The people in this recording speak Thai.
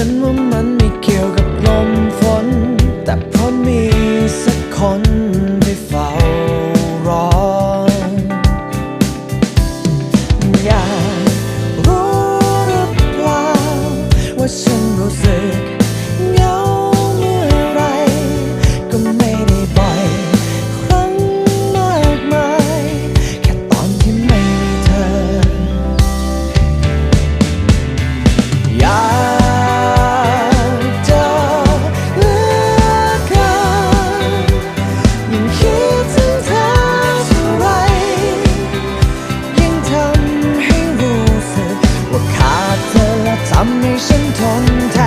ฉันว่ามันไม่เกี่ยวกับลมฝน แต่เพราะมีสักคนที่เฝ้ารอ อยากรู้หรือเปล่าว่าฉันรู้สึก เธอแล